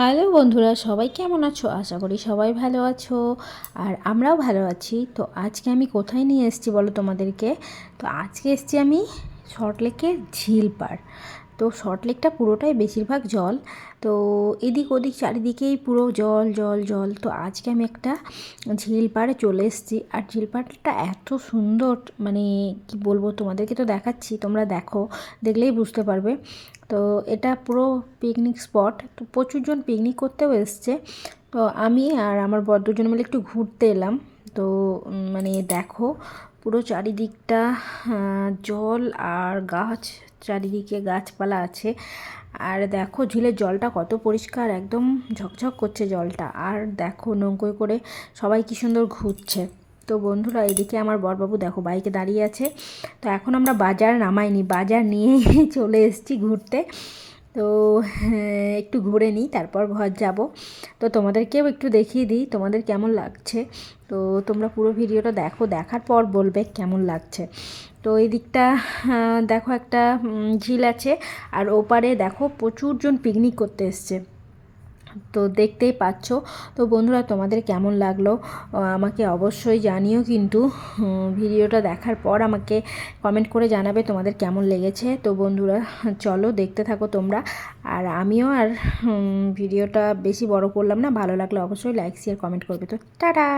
Hello বন্ধুরা, সবাই কেমন আছো? আশা করি সবাই ভালো আছো আর আমরাও ভালো আছি। তো আজকে আমি কোথায় নিয়ে এসেছি বলো তোমাদেরকে? তো আজকে এসেছি আমি শর্টলেকের ঝিল পাড়। তো শর্টলেকটা পুরোটাই বেশিরভাগ জল। তো এদিক ওদিক চারিদিকেই পুরো জল জল জল। তো আজকে আমি একটা ঝিল পাড়ে চলে এসেছি। আর ঝিল পাড়টা এত সুন্দর মানে কি বলব তোমাদেরকে তো দেখাচ্ছি, তোমরা দেখো, দেখলেই বুঝতে পারবে। তো এটা পুরো পিকনিক স্পট তো প্রচুরজন পিকনিক করতেও এসছে। তো আমি আর আমার বর দুজন মিলে একটু ঘুরতে এলাম। তো মানে দেখো পুরো চারিদিকটা জল আর গাছ, চারিদিকে গাছপালা আছে। আর দেখো ঝিলের জলটা কত পরিষ্কার, একদম ঝকঝক করছে জলটা। আর দেখো নৌকোয় করে সবাই কি সুন্দর ঘুরছে। তো বন্ধুরা, এদিকে আমার বরবাবু দেখো বাইকে দাঁড়িয়ে আছে। তো এখন আমরা বাজার নামাইনি, বাজার নিয়েই চলে এসেছি ঘুরতে। তো একটু ঘুরে নিই, তারপর ঘর যাব। তো তোমাদেরকেও একটু দেখিয়ে দিই, তোমাদের কেমন লাগছে? তো তোমরা পুরো ভিডিওটা দেখো, দেখার পর বলবে কেমন লাগছে। তো এই দিকটা দেখো একটা ঝিল আছে, আর ওপারে দেখো প্রচুরজন পিকনিক করতে এসছে। তো দেখতেই পাচ্ছ। তো বন্ধুরা, তোমাদের কেমন লাগল? আমাকে অবশ্যই জানিও কিন্তু। ভিডিওটা দেখার পর আমাকে কমেন্ট করে জানাবে তোমাদের কেমন লেগেছে। তো বন্ধুরা, চলো দেখতে থাকো তোমরা। আর আমিও আর ভিডিওটা বেশি বড় করলাম না। ভালো লাগলে অবশ্যই লাইক শেয়ার কমেন্ট করবে। তো টাটা!